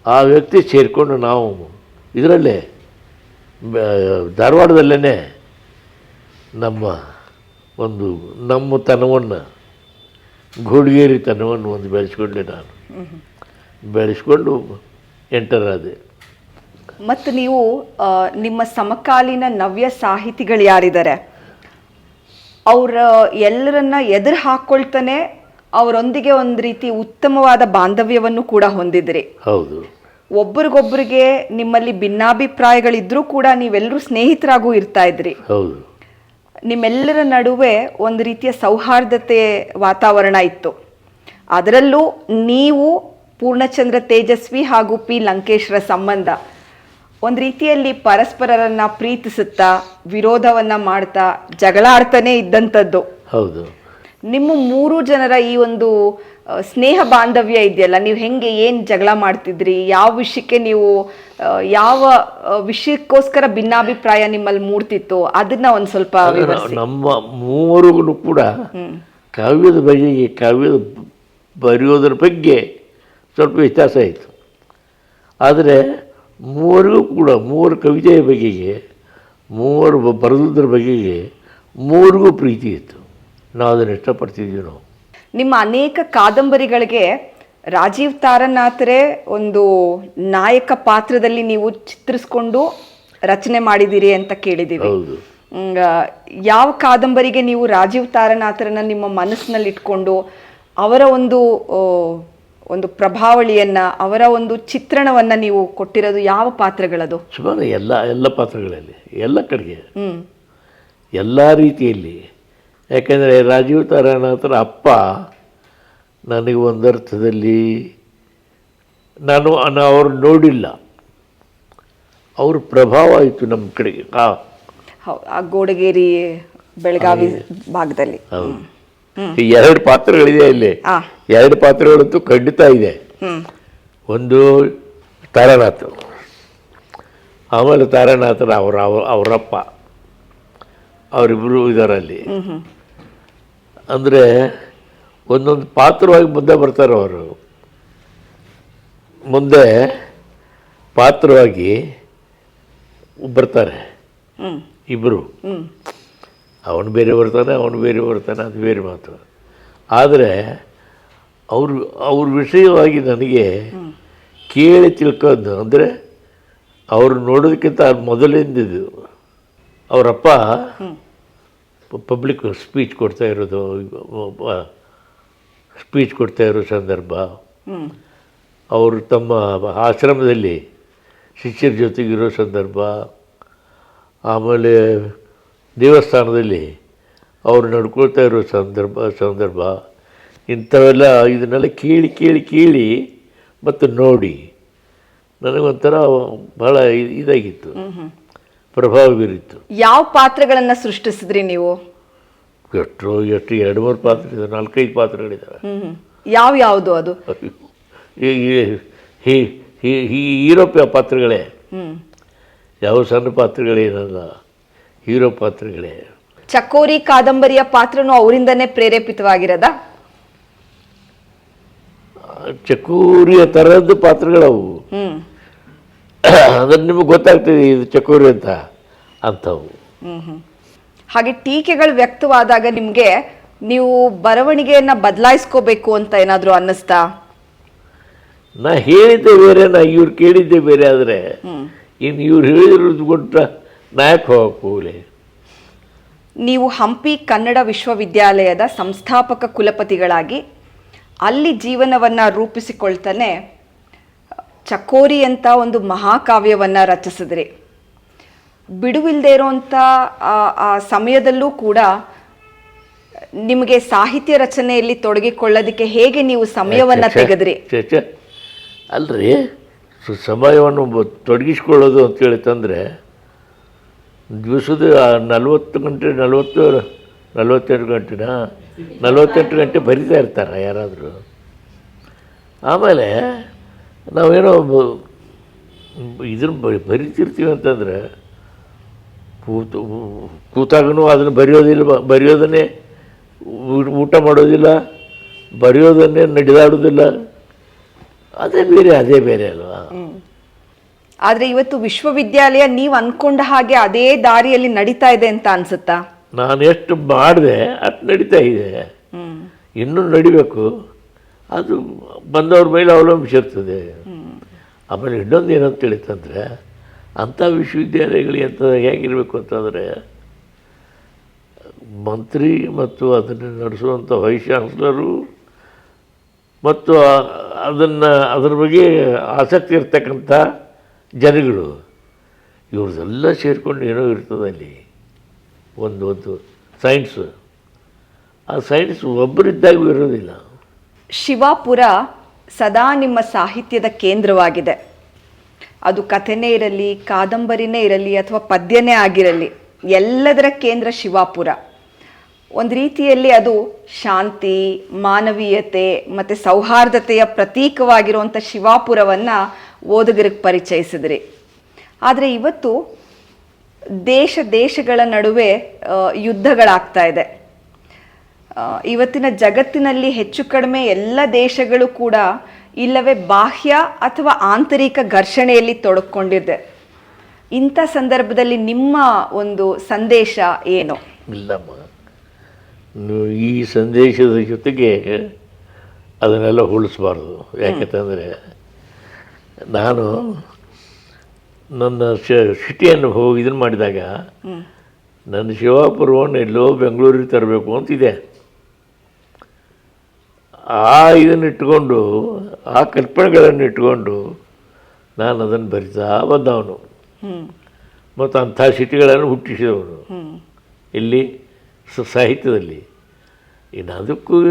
ಆ ವ್ಯಕ್ತಿ ಸೇರಿಕೊಂಡು ನಾವು ಇದರಲ್ಲೇ ಧಾರವಾಡದಲ್ಲೇ ನಮ್ಮ ಒಂದು ನಮ್ಮ ತನವನ್ನು ಗೂಡಿಗೇರಿತನವನ್ನು ಒಂದು ಬೆಳೆಸ್ಕೊಂಡೆ ನಾನು. ಬೆಳೆಸ್ಕೊಂಡು ಎಂಟರಾದೆ. ಮತ್ತು ನೀವು ನಿಮ್ಮ ಸಮಕಾಲೀನ ನವ್ಯ ಸಾಹಿತಿಗಳು ಯಾರಿದ್ದಾರೆ? ಅವರ ಎಲ್ಲರನ್ನ ಎದುರು ಹಾಕ್ಕೊಳ್ತಾನೆ ಅವರೊಂದಿಗೆ ಒಂದು ರೀತಿ ಉತ್ತಮವಾದ ಬಾಂಧವ್ಯವನ್ನು ಕೂಡ ಹೊಂದಿದ್ರಿ. ಹೌದು. ಒಬ್ರಿಗೊಬ್ರಿಗೆ ನಿಮ್ಮಲ್ಲಿ ಭಿನ್ನಾಭಿಪ್ರಾಯಗಳಿದ್ರೂ ಕೂಡ ನೀವೆಲ್ಲರೂ ಸ್ನೇಹಿತರಾಗೂ ಇರ್ತಾ ಇದ್ರಿ. ಹೌದು. ನಿಮ್ಮೆಲ್ಲರ ನಡುವೆ ಒಂದು ರೀತಿಯ ಸೌಹಾರ್ದತೆ ವಾತಾವರಣ ಇತ್ತು. ಅದರಲ್ಲೂ ನೀವು ಪೂರ್ಣಚಂದ್ರ ತೇಜಸ್ವಿ ಹಾಗೂ ಪಿ ಲಂಕೇಶ್ರ ಸಂಬಂಧ ಒಂದು ರೀತಿಯಲ್ಲಿ ಪರಸ್ಪರರನ್ನ ಪ್ರೀತಿಸುತ್ತಾ ವಿರೋಧವನ್ನ ಮಾಡ್ತಾ ಜಗಳ ಆಡ್ತಾನೆ ಇದ್ದಂಥದ್ದು. ಹೌದು. ನಿಮ್ಮ ಮೂರು ಜನರ ಈ ಒಂದು ಸ್ನೇಹ ಬಾಂಧವ್ಯ ಇದೆಯಲ್ಲ ನೀವು ಹೆಂಗೆ ಏನು ಜಗಳ ಮಾಡ್ತಿದ್ರಿ ಯಾವ ವಿಷಯಕ್ಕೆ ನೀವು ಯಾವ ವಿಷಯಕ್ಕೋಸ್ಕರ ಭಿನ್ನಾಭಿಪ್ರಾಯ ನಿಮ್ಮಲ್ಲಿ ಮೂಡ್ತಿತ್ತು ಅದನ್ನ ಒಂದ್ ಸ್ವಲ್ಪ ನಮ್ಮ ಮೂವರಿಗೂ ಕೂಡ ಕಾವ್ಯದ ಬಗೆಗೆ ಕಾವ್ಯದ ಬರೆಯೋದ್ರ ಬಗ್ಗೆ ಸ್ವಲ್ಪ ವ್ಯತ್ಯಾಸ ಆಯಿತು ಆದರೆ ಮೂವರಿಗೂ ಕೂಡ ಮೂವರು ಕವಿತೆಯ ಬಗೆಗೆ ಮೂವರು ಬರೆದುದ್ರ ಬಗೆಗೆ ಮೂವರಿಗೂ ಪ್ರೀತಿ ಇತ್ತು. ನಾವು ಅದನ್ನು ಇಷ್ಟಪಡ್ತಿದ್ವಿ ನಾವು. ನಿಮ್ಮ ಅನೇಕ ಕಾದಂಬರಿಗಳಿಗೆ ರಾಜೀವ್ ತಾರನಾಥರೇ ಒಂದು ನಾಯಕ ಪಾತ್ರದಲ್ಲಿ ನೀವು ಚಿತ್ರಿಸ್ಕೊಂಡು ರಚನೆ ಮಾಡಿದ್ದೀರಿ ಅಂತ ಕೇಳಿದ್ದೀವಿ. ಹೌದು. ಯಾವ ಕಾದಂಬರಿಗೆ ನೀವು ರಾಜೀವ್ ತಾರನಾಥರನ್ನ ನಿಮ್ಮ ಮನಸ್ಸಿನಲ್ಲಿ ಇಟ್ಕೊಂಡು ಅವರ ಒಂದು ಒಂದು ಪ್ರಭಾವಳಿಯನ್ನ ಅವರ ಒಂದು ಚಿತ್ರಣವನ್ನ ನೀವು ಕೊಟ್ಟಿರೋದು ಯಾವ ಪಾತ್ರಗಳದು? ಸುಮಾರು ಎಲ್ಲ ಎಲ್ಲ ಪಾತ್ರಗಳಲ್ಲಿ ಎಲ್ಲ ಕಡೆಗೆ. ಹ್ಮ್. ಎಲ್ಲ ರೀತಿಯಲ್ಲಿ. ಯಾಕೆಂದರೆ ರಾಜೀವ್ ತಾರಾನಾಥರ ಅಪ್ಪ ನನಗೆ ಒಂದರ್ಥದಲ್ಲಿ ನಾನು ನಾನು ಅವ್ರು ನೋಡಿಲ್ಲ. ಅವ್ರ ಪ್ರಭಾವ ಆಯಿತು ನಮ್ಮ ಕಡೆಗೆ. ಆ ಹೌದು ಆ ಗೋಡಗೇರಿ ಬೆಳಗಾವಿ ಭಾಗದಲ್ಲಿ. ಹೌದು. ಎರಡು ಪಾತ್ರಗಳಿದೆ ಇಲ್ಲಿ. ಎರಡು ಪಾತ್ರಗಳಂತೂ ಖಂಡಿತ ಇದೆ. ಒಂದು ತಾರಾನಾಥ್. ಆಮೇಲೆ ತಾರಾನಾಥನ ಅವರ ಅವ್ರ- ಅವರಪ್ಪ. ಅವರಿಬ್ಬರು ಇದರಲ್ಲಿ. ಅಲ್ಲಿ ಅಂದ್ರೆ ಒಂದೊಂದು ಪಾತ್ರವಾಗಿ ಮುಂದೆ ಬರ್ತಾರೆ ಅವರು. ಮುಂದೆ ಪಾತ್ರವಾಗಿ ಬರ್ತಾರೆ. ಇಬ್ಬರು ಅವನು ಬೇರೆ ಬರ್ತಾನೆ ಅವನು ಬೇರೆ ಬರ್ತಾನೆ ಅದು ಬೇರೆ ಮಾತು. ಆದರೆ ಅವರು ಅವ್ರ ವಿಷಯವಾಗಿ ನನಗೆ ಕೇಳಿ ತಿಳ್ಕೊಂಡು ಅಂದರೆ ಅವರು ನೋಡೋದಕ್ಕಿಂತ ಮೊದಲಿಂದಿದ್ದು ಅವರಪ್ಪ ಪಬ್ಲಿಕ್ ಸ್ಪೀಚ್ ಕೊಡ್ತಾ ಇರೋದು ಸ್ಪೀಚ್ ಕೊಡ್ತಾ ಇರೋ ಸಂದರ್ಭ. ಅವರು ತಮ್ಮ ಆಶ್ರಮದಲ್ಲಿ ಶಿಷ್ಯರ ಜೊತೆಗಿರೋ ಸಂದರ್ಭ ಆಮೇಲೆ ದೇವಸ್ಥಾನದಲ್ಲಿ ಅವರು ನಡ್ಕೊಳ್ತಾ ಇರೋ ಸಂದರ್ಭ ಸಂದರ್ಭ ಇಂಥವೆಲ್ಲ ಇದನ್ನೆಲ್ಲ ಕೇಳಿ ಕೇಳಿ ಕೇಳಿ ಮತ್ತು ನೋಡಿ ನನಗೊಂಥರ ಬಹಳ ಇದಾಗಿತ್ತು. ಪ್ರಭಾವ ಬೀರಿತ್ತು ಯಾವ ಪಾತ್ರಗಳನ್ನು ಸೃಷ್ಟಿಸಿದ್ರಿ ನೀವು? ಎಷ್ಟು ಎಷ್ಟು ಎರಡು ಮೂರು ಪಾತ್ರ ಇದೆ ನಾಲ್ಕೈದು ಪಾತ್ರಗಳಿದ್ದಾವೆ. ಯಾವ ಯಾವುದು ಅದು? ಈ ಹೀರೋ ಪ- ಪಾತ್ರಗಳೇ. ಯಾವ ಸಣ್ಣ ಪಾತ್ರಗಳೇನಲ್ಲ. ಹೀರೋ ಪಾತ್ರಗಳೇ. ಚಕೋರಿ ಕಾದಂಬರಿಯ ಪಾತ್ರನೂ ಅವರಿಂದನೇ ಪ್ರೇರೇಪಿತವಾಗಿರದ? ಚಕೋರಿಯ ಥರದ ಪಾತ್ರಗಳವು. ಅಂದ್ರೆ ನಿಮಗೆ ಗೊತ್ತಾಗ್ತದೆ ಇದು ಚಕೋರಿ ಅಂತ ಅಂಥವು ಹಾಗೆ ಟೀಕೆಗಳು ವ್ಯಕ್ತವಾದಾಗ ನಿಮಗೆ ನೀವು ಬರವಣಿಗೆಯನ್ನ ಬದಲಾಯಿಸ್ಕೋಬೇಕು ಅಂತ ಏನಾದರೂ ಅನ್ನಿಸ್ತಾ? ನಾ ಹೇಳಿದ್ದೆ ಬೇರೆ ನಾ ಇವ್ರು ಕೇಳಿದ್ದೆ ಬೇರೆ ಆದರೆ ಇನ್ನು ಇವ್ರು ಹೇಳಿದ್ರು ಕೊಟ್ಟ ನಾಯಕ ಕೂಲೆ ನೀವು ಹಂಪಿ ಕನ್ನಡ ವಿಶ್ವವಿದ್ಯಾಲಯದ ಸಂಸ್ಥಾಪಕ ಕುಲಪತಿಗಳಾಗಿ ಅಲ್ಲಿ ಜೀವನವನ್ನ ರೂಪಿಸಿಕೊಳ್ತಾನೆ ಚಕೋರಿ ಅಂತ ಒಂದು ಮಹಾಕಾವ್ಯವನ್ನ ರಚಿಸಿದ್ರಿ. ಬಿಡುವಿಲ್ಲದೆ ಇರೋಂಥ ಆ- ಸಮಯದಲ್ಲೂ ಕೂಡ ನಿಮಗೆ ಸಾಹಿತ್ಯ ರಚನೆಯಲ್ಲಿ ತೊಡಗಿಕೊಳ್ಳೋದಕ್ಕೆ ಹೇಗೆ ನೀವು ಸಮಯವನ್ನ ತೆಗೆದ್ರಿ. ಅಲ್ರಿ ಸಮಯವನ್ನು ತೊಡಗಿಸ್ಕೊಳ್ಳೋದು ಅಂತೇಳಿ ತಂದರೆ ದಿವಸದ ನಲವತ್ತು ಗಂಟೆ, ನಲವತ್ತು, ನಲ್ವತ್ತೆರಡು ಗಂಟೆನ? ನಲವತ್ತೆಂಟು ಗಂಟೆ ಬರಿತಾ ಇರ್ತಾರೆ ಯಾರಾದರೂ? ಆಮೇಲೆ ನಾವೇನೋ ಇದನ್ನು ಬರಿತಿರ್ತೀವಿ ಅಂತಂದರೆ ಕೂತು ಕೂತಾಗೂ ಅದನ್ನು ಬರೆಯೋದಿಲ್ಲ, ಬರೆಯೋದನ್ನೇ ಊಟ ಮಾಡೋದಿಲ್ಲ, ಬರೆಯೋದನ್ನೇ ನಡೆದಾಡೋದಿಲ್ಲ. ಅದೇ ಬೇರೆ ಅದೇ ಬೇರೆ ಅಲ್ವಾ? ಆದ್ರೆ ಇವತ್ತು ವಿಶ್ವವಿದ್ಯಾಲಯ ನೀವು ಅನ್ಕೊಂಡ ಹಾಗೆ ಅದೇ ದಾರಿಯಲ್ಲಿ ನಡೀತಾ ಇದೆ ಅಂತ ಅನ್ಸುತ್ತಾ? ನಾನು ಎಷ್ಟು ಮಾಡಿದೆ ಅದು ನಡೀತಾ ಇದೆ. ಇನ್ನೂ ನಡಿಬೇಕು. ಅದು ಬಂದವ್ರ ಮೇಲೆ ಅವಲಂಬಿಸಿರ್ತದೆ ಆಮೇಲೆ ಇನ್ನೊಂದು ಏನಂತ ತಿಳಿತಂದರೆ ಅಂಥ ವಿಶ್ವವಿದ್ಯಾಲಯಗಳು ಅಂತ ಹೇಗಿರಬೇಕು ಅಂತಂದರೆ ಮಂತ್ರಿ ಮತ್ತು ಅದನ್ನು ನಡೆಸುವಂಥ ವೈಸ್ ಚಾನ್ಸ್ಲರು ಮತ್ತು ಅದನ್ನು ಅದ್ರ ಬಗ್ಗೆ ಆಸಕ್ತಿ ಇರ್ತಕ್ಕಂಥ ಜನಗಳು ಇವ್ರದ್ದೆಲ್ಲ ಸೇರಿಕೊಂಡು ಏನೋ ಇರ್ತದೆ ಅಲ್ಲಿ. ಒಂದು ಒಂದು ಸೈನ್ಸು ಆ ಸೈನ್ಸ್ ಒಬ್ಬರಿದ್ದಾಗೂ ಇರೋದಿಲ್ಲ. ಶಿವಾಪುರ ಸದಾ ನಿಮ್ಮ ಸಾಹಿತ್ಯದ ಕೇಂದ್ರವಾಗಿದೆ. ಅದು ಕಥೆನೇ ಇರಲಿ, ಕಾದಂಬರಿನೇ ಇರಲಿ ಅಥವಾ ಪದ್ಯನೇ ಆಗಿರಲಿ, ಎಲ್ಲದರ ಕೇಂದ್ರ ಶಿವಾಪುರ. ಒಂದು ರೀತಿಯಲ್ಲಿ ಅದು ಶಾಂತಿ, ಮಾನವೀಯತೆ ಮತ್ತು ಸೌಹಾರ್ದತೆಯ ಪ್ರತೀಕವಾಗಿರುವಂಥ ಶಿವಾಪುರವನ್ನು ಓದುಗರಿಗೆ ಪರಿಚಯಿಸಿದ್ರಿ. ಆದರೆ ಇವತ್ತು ದೇಶ ದೇಶಗಳ ನಡುವೆ ಯುದ್ಧಗಳಾಗ್ತಾ ಇದೆ. ಇವತ್ತಿನ ಜಗತ್ತಿನಲ್ಲಿ ಹೆಚ್ಚು ಕಡಿಮೆ ಎಲ್ಲ ದೇಶಗಳು ಕೂಡ ಇಲ್ಲವೇ ಬಾಹ್ಯ ಅಥವಾ ಆಂತರಿಕ ಘರ್ಷಣೆಯಲ್ಲಿ ತೊಡಕೊಂಡಿದೆ. ಇಂಥ ಸಂದರ್ಭದಲ್ಲಿ ನಿಮ್ಮ ಒಂದು ಸಂದೇಶ ಏನು? ಇಲ್ಲಮ್ಮ. ಈ ಸಂದೇಶದ ಜೊತೆಗೆ ಅದನ್ನೆಲ್ಲ ಹೋಲಿಸ್ಬಾರ್ದು. ಯಾಕೆಂತಂದರೆ ನಾನು ನನ್ನ ಸಿಟಿಯನ್ನು ಹೋಗಿ ಇದನ್ನು ಮಾಡಿದಾಗ ನನ್ನ ಶಿವಾಪುರವನ್ನು ಎಲ್ಲೋ ಬೆಂಗಳೂರಿಗೆ ತರಬೇಕು ಅಂತಿದೆ. ಆ ಇದನ್ನು ಇಟ್ಕೊಂಡು ಆ ಕಲ್ಪನೆಗಳನ್ನು ಇಟ್ಕೊಂಡು ನಾನು ಅದನ್ನು ಬರಿತಾ ಬಂದವನು. ಮತ್ತು ಅಂಥ ಸಿಟಿಗಳನ್ನು ಹುಟ್ಟಿಸಿದವನು. ಇಲ್ಲಿ ಸ- ಸಾಹಿತ್ಯದಲ್ಲಿ. ಇನ್ನು ಅದಕ್ಕೂ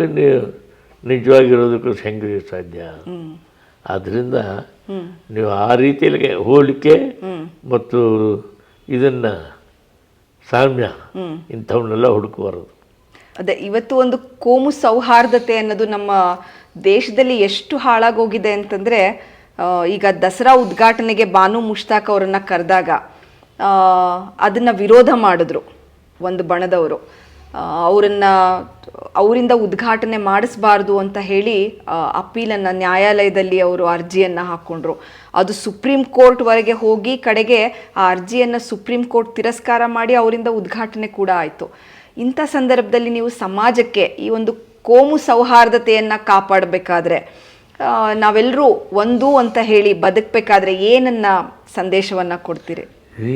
ನಿಜವಾಗಿರೋದಕ್ಕೂ ಹೆಂಗೆ ಸಾಧ್ಯ. ಆದ್ದರಿಂದ ನೀವು ಆ ರೀತಿಯಲ್ಲಿ ಹೋಲಿಕೆ ಮತ್ತು ಇದನ್ನು ಸಾಮ್ಯ ಇಂಥವನ್ನೆಲ್ಲ ಹುಡುಕಬಾರದು ಅದೇ, ಇವತ್ತು ಒಂದು ಕೋಮು ಸೌಹಾರ್ದತೆ ಅನ್ನೋದು ನಮ್ಮ ದೇಶದಲ್ಲಿ ಎಷ್ಟು ಹಾಳಾಗೋಗಿದೆ ಅಂತಂದ್ರೆ ಈಗ ದಸರಾ ಉದ್ಘಾಟನೆಗೆ ಬಾನು ಮುಷ್ತಾಕ್ ಅವರನ್ನ ಕರೆದಾಗ ಅದನ್ನ ವಿರೋಧ ಮಾಡಿದ್ರು ಒಂದು ಬಣದವರು. ಅವರನ್ನ ಅವರಿಂದ ಉದ್ಘಾಟನೆ ಮಾಡಿಸಬಾರ್ದು ಅಂತ ಹೇಳಿ ಅಪೀಲನ್ನು ನ್ಯಾಯಾಲಯದಲ್ಲಿ ಅವರು ಅರ್ಜಿಯನ್ನು ಹಾಕೊಂಡ್ರು. ಅದು ಸುಪ್ರೀಂ ಕೋರ್ಟ್ವರೆಗೆ ಹೋಗಿ ಕಡೆಗೆ ಆ ಅರ್ಜಿಯನ್ನು ಸುಪ್ರೀಂ ಕೋರ್ಟ್ ತಿರಸ್ಕಾರ ಮಾಡಿ ಅವರಿಂದ ಉದ್ಘಾಟನೆ ಕೂಡ ಆಯಿತು. ಇಂಥ ಸಂದರ್ಭದಲ್ಲಿ ನೀವು ಸಮಾಜಕ್ಕೆ ಈ ಒಂದು ಕೋಮು ಸೌಹಾರ್ದತೆಯನ್ನು ಕಾಪಾಡಬೇಕಾದ್ರೆ ನಾವೆಲ್ಲರೂ ಒಂದು ಅಂತ ಹೇಳಿ ಬದುಕಬೇಕಾದ್ರೆ ಏನನ್ನ ಸಂದೇಶವನ್ನು ಕೊಡ್ತೀರಿ?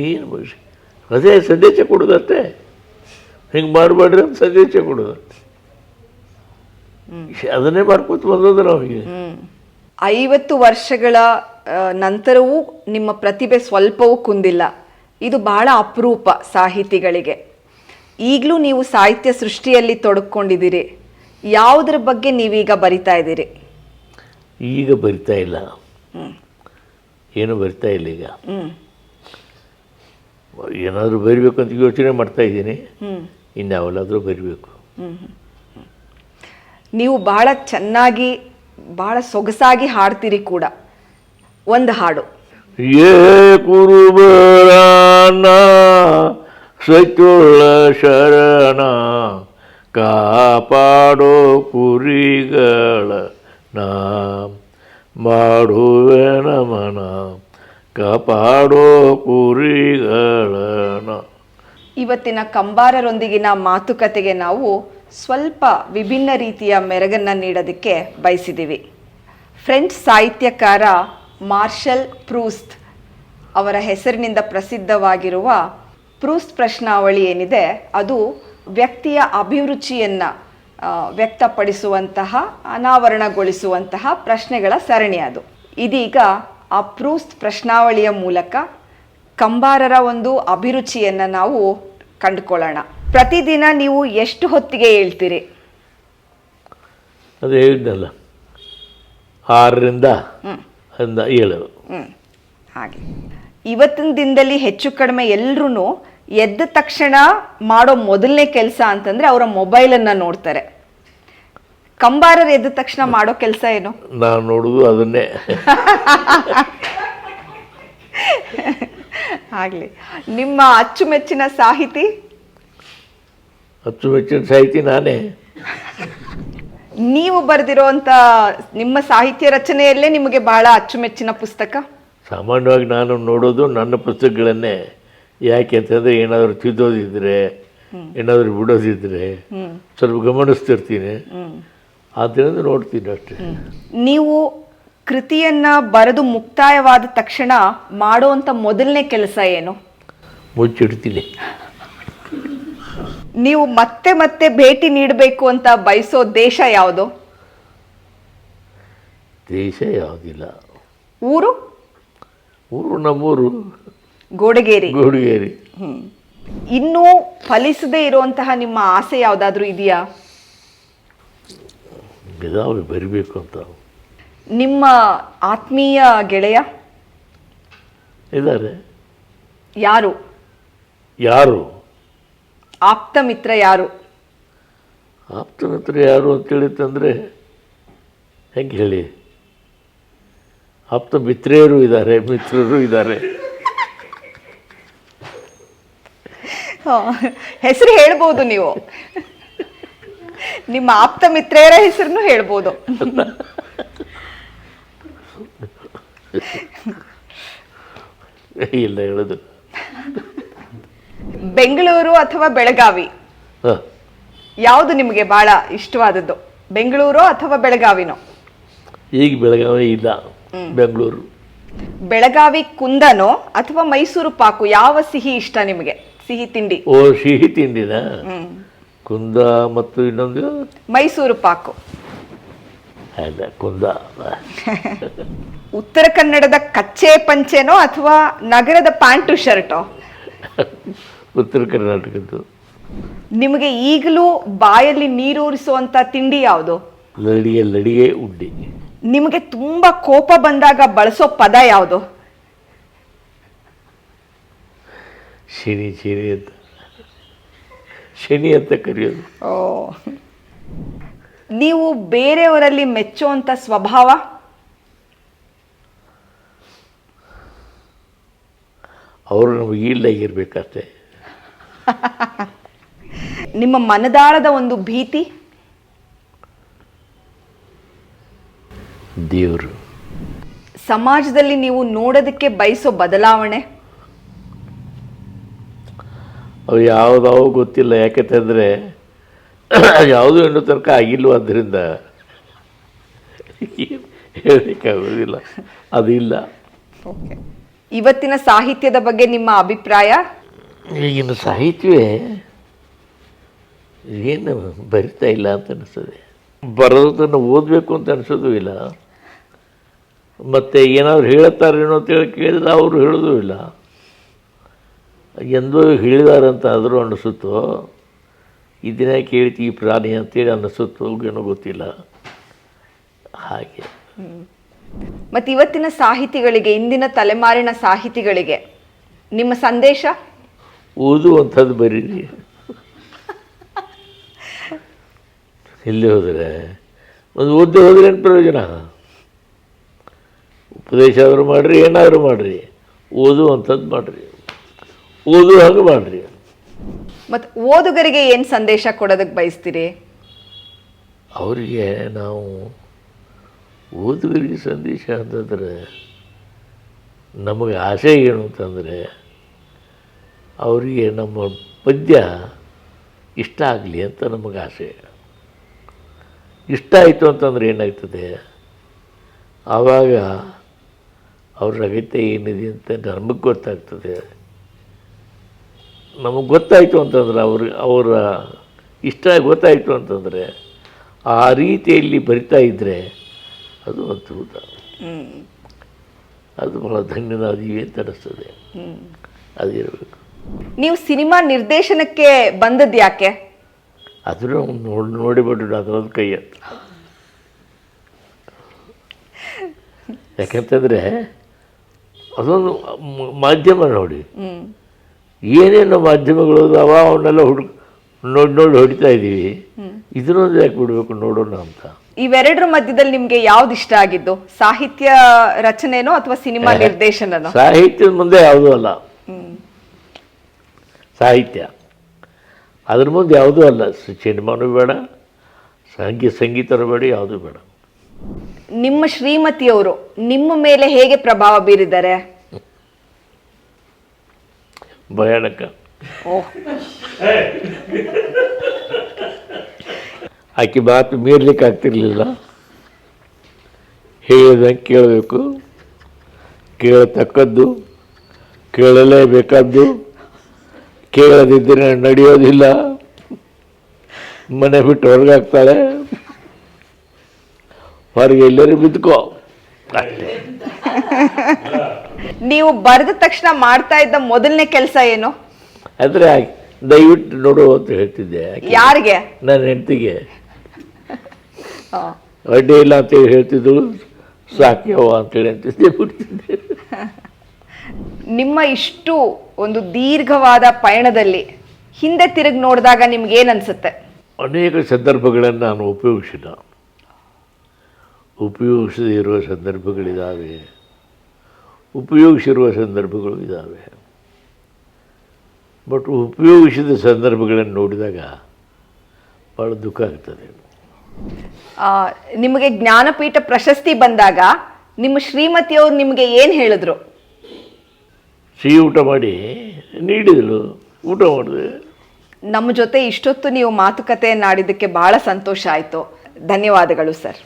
ಏನು ಅದೇ ಸಂದೇಶ ಕೊಡೋದಷ್ಟೇ. ಹಿಂಗೆ ಮಾಡಬೇಡ್ರಿ ಅಂತ ಸಂದೇಶ ಕೊಡೋದು. ಅದನ್ನೇ ಮಾಡ್ಕೊತ ಬಂದದ್ದು ನಾವೀಗ ಹ್ಮ್. ಐವತ್ತು ವರ್ಷಗಳ ನಂತರವೂ ನಿಮ್ಮ ಪ್ರತಿಭೆ ಸ್ವಲ್ಪವೂ ಕುಂದಿಲ್ಲ. ಇದು ಬಹಳ ಅಪರೂಪ ಸಾಹಿತಿಗಳಿಗೆ. ಈಗಲೂ ನೀವು ಸಾಹಿತ್ಯ ಸೃಷ್ಟಿಯಲ್ಲಿ ತೊಡಕೊಂಡಿದ್ದೀರಿ. ಯಾವುದ್ರ ಬಗ್ಗೆ ನೀವೀಗ ಬರಿತಾ ಇದ್ದೀರಿ? ಈಗ ಬರಿತಾ ಇಲ್ಲ. ಏನು ಬರಿತಾ ಇಲ್ಲ ಈಗ. ಏನಾದರೂ ಬರಿಬೇಕು ಅಂತ ಯೋಚನೆ ಮಾಡ್ತಾ ಇದ್ದೀನಿ. ಇನ್ಯಾವಲ್ಲಾದರೂ ಬರಿಬೇಕು. ನೀವು ಬಹಳ ಚೆನ್ನಾಗಿ ಬಹಳ ಸೊಗಸಾಗಿ ಹಾಡ್ತೀರಿ ಕೂಡ. ಒಂದು ಹಾಡು. ಏ ಕುರುಬರಾನ ಸಚುಳ ಶರಣ ಕಾಪಾಡೋ ಕುರಿಗಳ ನಾ ಮಾಡುವೆ ನಮನ ಕಾಪಾಡೋ ಕುರಿಗಳ ನಾ ಇವತ್ತಿನ ಕಂಬಾರರೊಂದಿಗಿನ ಮಾತುಕತೆಗೆ ನಾವು ಸ್ವಲ್ಪ ವಿಭಿನ್ನ ರೀತಿಯ ಮೆರಗನ್ನು ನೀಡೋದಕ್ಕೆ ಬಯಸಿದ್ದೀವಿ. ಫ್ರೆಂಚ್ ಸಾಹಿತ್ಯಕಾರ ಮಾರ್ಷಲ್ ಪ್ರೂಸ್ಟ್ ಅವರ ಹೆಸರಿನಿಂದ ಪ್ರಸಿದ್ಧವಾಗಿರುವ ಪ್ರೂಸ್ಟ್ ಪ್ರಶ್ನಾವಳಿ ಏನಿದೆ, ಅದು ವ್ಯಕ್ತಿಯ ಅಭಿರುಚಿಯನ್ನು ವ್ಯಕ್ತಪಡಿಸುವಂತಹ, ಅನಾವರಣಗೊಳಿಸುವಂತಹ ಪ್ರಶ್ನೆಗಳ ಸರಣಿ ಅದು ಇದೀಗ ಆ ಪ್ರೂಸ್ಟ್ ಪ್ರಶ್ನಾವಳಿಯ ಮೂಲಕ ಕಂಬಾರರ ಒಂದು ಅಭಿರುಚಿಯನ್ನ ನಾವು ಕಂಡುಕೊಳ್ಳೋಣ. ಪ್ರತಿದಿನ ನೀವು ಎಷ್ಟು ಹೊತ್ತಿಗೆ ಹೇಳ್ತೀರಿ? ಅದು ಹೇಳಿದ್ನಲ್ಲ. ಆರರಿಂದ ಹ್ಮ್. ಅಂದ ಏಳು. ಹ್ಮ್. ಹಾಗೆ. ಇವತ್ತಿನ ದಿನದಲ್ಲಿ ಹೆಚ್ಚು ಕಡಿಮೆ ಎಲ್ಲರೂ ಎದ್ದ ತಕ್ಷಣ ಮಾಡೋ ಮೊದಲನೇ ಕೆಲಸ ಅಂತಂದ್ರೆ ಅವರ ಮೊಬೈಲನ್ನ ನೋಡ್ತಾರೆ. ಕಂಬಾರರು ಎದ್ದ ತಕ್ಷಣ ಮಾಡೋ ಕೆಲಸ ಏನು? ನಾನು ನೋಡುದು ಅದನ್ನೇ. ಆಗ್ಲಿ. ನಿಮ್ಮ ಅಚ್ಚುಮೆಚ್ಚಿನ ಸಾಹಿತಿ? ಅಚ್ಚುಮೆಚ್ಚಿನ ಸಾಹಿತಿ ನಾನೇ. ನೀವು ಬರೆದಿರುವಂತ ನಿಮ್ಮ ಸಾಹಿತ್ಯ ರಚನೆಯಲ್ಲೇ ನಿಮಗೆ ಬಹಳ ಅಚ್ಚುಮೆಚ್ಚಿನ ಪುಸ್ತಕ? ಸಾಮಾನ್ಯವಾಗಿ ನಾನು ನೋಡೋದು ನನ್ನ ಪುಸ್ತಕಗಳನ್ನೇ. ಯಾಕೆ ಅಂತಂದರೆ ಏನಾದರೂ ತಿದ್ದೋದಿದ್ರೆ ಏನಾದರೂ ಬಿಡೋದಿದ್ರೆ ಸ್ವಲ್ಪ ಗಮನಿಸ್ತಿರ್ತೀನಿ. ಆದ್ದರಿಂದ ನೋಡ್ತೀನಿ ಅಷ್ಟೇ. ನೀವು ಕೃತಿಯನ್ನ ಬರೆದು ಮುಕ್ತಾಯವಾದ ತಕ್ಷಣ ಮಾಡುವಂತ ಮೊದಲನೇ ಕೆಲಸ ಏನು? ಮುಚ್ಚಿಡ್ತೀನಿ. ನೀವು ಮತ್ತೆ ಮತ್ತೆ ಭೇಟಿ ನೀಡಬೇಕು ಅಂತ ಬಯಸೋ ದೇಶ ಯಾವುದು? ದೇಶ ಯಾವುದಿಲ್ಲ. ಊರು? ಊರು ನಮ್ಮೂರು. ಗೋಡಗೇರಿ. ಗೋಡಗೇರಿ. ಇನ್ನೂ ಫಲಿಸದೇ ಇರುವಂತಹ ನಿಮ್ಮ ಆಸೆ ಯಾವುದಾದ್ರೂ ಇದೆಯಾ? ಇದಾವೆ ಬರಿಬೇಕು ಅಂತ. ನಿಮ್ಮ ಆತ್ಮೀಯ ಗೆಳೆಯ? ಇದ್ದಾರೆ ಯಾರು? ಯಾರು? ಆಪ್ತ ಮಿತ್ರ ಯಾರು? ಆಪ್ತ ಮಿತ್ರ ಯಾರು ಅಂತ ತಂದರೆ ಹೆಂಗೆ ಹೇಳಿ? ಆಪ್ತ ಮಿತ್ರೆಯರು ಇದ್ದಾರೆ ಮಿತ್ರರು ಇದ್ದಾರೆ ಹೆಸರು ಹೇಳ್ಬೋದು ನೀವು. ನಿಮ್ಮ ಆಪ್ತ ಮಿತ್ರೆಯರ ಹೆಸರನ್ನು ಹೇಳ್ಬೋದು. ಇಲ್ಲ ಹೇಳುದು. ಬೆಂಗಳೂರು ಅಥವಾ ಬೆಳಗಾವಿ? ಯಾವುದು ನಿಮಗೆ ಬಹಳ ಇಷ್ಟವಾದದ್ದು? ಬೆಂಗಳೂರು ಅಥವಾ ಬೆಳಗಾವಿನೋ? ಈಗ ಬೆಳಗಾವಿ ಇಲ್ಲ. ಬೆಂಗಳೂರು. ಬೆಳಗಾವಿ ಕುಂದನೋ ಅಥವಾ ಮೈಸೂರು ಪಾಕು? ಯಾವ ಸಿಹಿ ಇಷ್ಟ ನಿಮಗೆ? ಸಿಹಿ ತಿಂಡಿ? ಓ ಸಿಹಿ ತಿಂಡಿನ? ಕುಂದ ಮತ್ತು ಇನ್ನೊಂದು? ಮೈಸೂರು ಪಾಕು. ಅಲ್ಲ ಕುಂದ ಉತ್ತರ ಕನ್ನಡದ ಕಚ್ಚೆ ಪಂಚೆನೋ ಅಥವಾ ನಗರದ ಪ್ಯಾಂಟು ಶರ್ಟೋ? ಉತ್ತರ ಕರ್ನಾಟಕದ್ದು. ನಿಮಗೆ ಈಗಲೂ ಬಾಯಲ್ಲಿ ನೀರೂರಿಸುವಂತ ತಿಂಡಿ ಯಾವುದು? ಲಡಿಗೆ ಲಡಿಗೆ ಉಡ್ಡಿ. ನಿಮಗೆ ತುಂಬಾ ಕೋಪ ಬಂದಾಗ ಬಳಸೋ ಪದ ಯಾವುದು? ಶನಿ ಶನಿ ಅಂತ. ಶನಿ ಅಂತ ಕರೆಯೋದು. ಓ. ನೀವು ಬೇರೆಯವರಲ್ಲಿ ಮೆಚ್ಚುವಂಥ ಸ್ವಭಾವ? ಅವರು ನಮಗೆ ಇಲ್ಲಾಗಿರ್ಬೇಕಷ್ಟೇ ನಿಮ್ಮ ಮನದಾಳದ ಒಂದು ಭೀತಿ? ದೇವರು. ಸಮಾಜದಲ್ಲಿ ನೀವು ನೋಡೋದಕ್ಕೆ ಬಯಸೋ ಬದಲಾವಣೆ? ಅವು ಯಾವುದಾವು ಗೊತ್ತಿಲ್ಲ. ಯಾಕೆಂತಂದರೆ ಯಾವುದೂ ಹೆಣ್ಣು ತನಕ ಹೇಳಲಿಕ್ಕಾಗೋದಿಲ್ಲ ಅದು ಇಲ್ಲ ಇವತ್ತಿನ ಸಾಹಿತ್ಯದ ಬಗ್ಗೆ ನಿಮ್ಮ ಅಭಿಪ್ರಾಯ? ಈಗಿನ ಸಾಹಿತ್ಯವೇ ಏನು ಬರಿತಾ ಇಲ್ಲ ಅಂತ ಅನಿಸ್ತದೆ. ಬರೋದನ್ನು ಓದಬೇಕು ಅಂತ ಅನಿಸೋದು ಇಲ್ಲ. ಮತ್ತು ಏನಾದ್ರು ಹೇಳುತ್ತಾರೇನೋ ಅಂತೇಳಿ ಕೇಳಿದ್ರೆ ಅವರು ಹೇಳೋದು ಇಲ್ಲ. ಎಂದೂ ಹೇಳಿದಾರಂತ ಆದರೂ ಅನ್ನಿಸುತ್ತೋ ಇದನ್ನ ಕೇಳ್ತಿ ಈ ಪ್ರಾಣಿ ಅಂತೇಳಿ ಅನ್ನಿಸುತ್ತೋ ಏನೋ ಗೊತ್ತಿಲ್ಲ. ಹಾಗೆ. ಮತ್ತು ಇವತ್ತಿನ ಸಾಹಿತಿಗಳಿಗೆ ಇಂದಿನ ತಲೆಮಾರಿನ ಸಾಹಿತಿಗಳಿಗೆ ನಿಮ್ಮ ಸಂದೇಶ? ಓದುವಂಥದ್ದು ಬರೀರಿ. ಎಲ್ಲಿ ಹೋದರೆ? ಒಂದು ಓದ್ದೆ ಹೋದರೆ ಏನು ಪ್ರಯೋಜನ? ಉಪದೇಶ ಆದರೂ ಮಾಡಿರಿ ಏನಾದರೂ ಮಾಡಿರಿ. ಓದುವಂಥದ್ದು ಮಾಡಿರಿ. ಓದು ಹಾಗೆ ಮಾಡಿರಿ. ಮತ್ತೆ ಓದುಗರಿಗೆ ಏನು ಸಂದೇಶ ಕೊಡೋದಕ್ಕೆ ಬಯಸ್ತೀರಿ? ಅವರಿಗೆ ನಾವು ಓದುಗರಿಗೆ ಸಂದೇಶ ಅಂತಂದರೆ ನಮಗೆ ಆಸೆ ಏನು ಅಂತಂದರೆ ಅವರಿಗೆ ನಮ್ಮ ಪದ್ಯ ಇಷ್ಟ ಆಗಲಿ ಅಂತ ನಮಗೆ ಆಸೆ. ಇಷ್ಟ ಆಯಿತು ಅಂತಂದ್ರೆ ಏನಾಗ್ತದೆ? ಆವಾಗ ಅವ್ರ ಅಗತ್ಯ ಏನಿದೆ ಅಂತ ನಮಗೆ ಗೊತ್ತಾಗ್ತದೆ. ನಮಗೆ ಗೊತ್ತಾಯಿತು ಅಂತಂದ್ರೆ ಅವ್ರ ಅವರ ಇಷ್ಟ ಗೊತ್ತಾಯಿತು ಅಂತಂದರೆ ಆ ರೀತಿಯಲ್ಲಿ ಬರಿತಾ ಇದ್ದರೆ ಅದು ಅದ್ಭುತ. ಅದು ಬಹಳ ಧನ್ಯನಾದೀವಿ ಅಂತ ಅನಿಸ್ತದೆ ಅದಿರಬೇಕು ನೀವು ಸಿನಿಮಾ ನಿರ್ದೇಶನಕ್ಕೆ ಬಂದದ್ದು ಯಾಕೆ? ಅದನ್ನು ನೋಡಿ ನೋಡಿಬಿಟ್ಟು ಅದರದ್ದು ಕೈ. ಅಂತ ಯಾಕಂತಂದರೆ ಅದೊಂದು ಮಾಧ್ಯಮ ನೋಡಿ. ಏನೇನು ಮಾಧ್ಯಮಗಳು ಅವ ಅವನ್ನೆಲ್ಲ ಹುಡುಕ್ ನೋಡಿ ನೋಡಿ ಹೊಡಿತಾ ಇದ್ದೀವಿ ಇದನ್ನೊಂದು ಯಾಕೆ ಬಿಡಬೇಕು ನೋಡೋಣ ಅಂತ. ಇವೆರಡರ ಮಧ್ಯದಲ್ಲಿ ನಿಮ್ಗೆ ಯಾವ್ದು ಇಷ್ಟ ಆಗಿದ್ದು? ಸಾಹಿತ್ಯ ರಚನೆನೋ ಅಥವಾ ಸಿನಿಮಾ ನಿರ್ದೇಶನನೋ? ಸಾಹಿತ್ಯದ ಮುಂದೆ ಯಾವುದೂ ಅಲ್ಲ. ಸಾಹಿತ್ಯ. ಅದ್ರ ಮುಂದೆ ಯಾವುದೂ ಅಲ್ಲ. ಸಿನಿಮಾನೂ ಬೇಡ ಸಂಗೀತ ಸಂಗೀತರ ಬೇಡ ಯಾವುದೂ ಬೇಡ. ನಿಮ್ಮ ಶ್ರೀಮತಿಯವರು ನಿಮ್ಮ ಮೇಲೆ ಹೇಗೆ ಪ್ರಭಾವ ಬೀರಿದ್ದಾರೆ? ಭಯಾನಕ ಆಕೆ ಮಾತು ಮೀರ್ಲಿಕ್ಕೆ ಆಗ್ತಿರ್ಲಿಲ್ಲ. ಹೇಳಿದಂಗೆ ಕೇಳಬೇಕು. ಕೇಳತಕ್ಕದ್ದು ಕೇಳಲೇಬೇಕಾದ್ದು. ಕೇಳದಿದ್ದರೆ ನಡೆಯೋದಿಲ್ಲ. ಮನೆ ಬಿಟ್ಟು ಹಾಕ್ತಾಳೆ ಹೊರಗೆ ಎಲ್ಲರೂ ಬಿದ್ಕೋ. ಅಷ್ಟೇ. ನೀವು ಬರೆದ ತಕ್ಷಣ ಮಾಡ್ತಾ ಇದ್ದ ಮೊದಲನೇ ಕೆಲಸ ಏನು? ಆದರೆ ದಯವಿಟ್ಟು ನೋಡು ಅಂತ ಹೇಳ್ತಿದ್ದೆ. ಯಾರಿಗೆ? ನನ್ನ ಹೆಂಡತಿಗೆ. ಅಡ್ಡಿ ಇಲ್ಲ ಅಂತೇಳಿ ಹೇಳ್ತಿದ್ರು ಸಾಕ್ಯವ ಅಂತೇಳಿ ಅಂತಿದ್ದೆ ಬಿಡ್ತಿದ್ದೆ. ನಿಮ್ಮ ಇಷ್ಟು ಒಂದು ದೀರ್ಘವಾದ ಪಯಣದಲ್ಲಿ ಹಿಂದೆ ತಿರುಗಿ ನೋಡಿದಾಗ ನಿಮ್ಗೆ ಏನ್ ಅನ್ಸುತ್ತೆ ಅನೇಕ ಸಂದರ್ಭಗಳನ್ನು ನಾನು ಉಪಯೋಗಿಸಿದ ಉಪಯೋಗಿಸದೇ ಇರುವ ಸಂದರ್ಭಗಳಿದ್ದಾವೆ ಉಪಯೋಗಿಸಿರುವ ಸಂದರ್ಭಗಳು ಇದ್ದಾವೆ ಬಟ್ ಉಪಯೋಗಿಸಿದ ಸಂದರ್ಭಗಳನ್ನು ನೋಡಿದಾಗ ಭಾಳ ದುಃಖ ಆಗ್ತದೆ. ನಿಮಗೆ ಜ್ಞಾನಪೀಠ ಪ್ರಶಸ್ತಿ ಬಂದಾಗ ನಿಮ್ಮ ಶ್ರೀಮತಿಯವರು ನಿಮಗೆ ಏನು ಹೇಳಿದ್ರು? ಸಿಹಿ ಊಟ ಮಾಡಿ ನೀಡಿದ್ರು ಊಟ ಮಾಡಿದೆ. ನಮ್ಮ ಜೊತೆ ಇಷ್ಟೊತ್ತು ನೀವು ಮಾತುಕತೆಯನ್ನಾಡಿದ್ದಕ್ಕೆ ಭಾಳ ಸಂತೋಷ ಆಯಿತು. ಧನ್ಯವಾದಗಳು ಸರ್.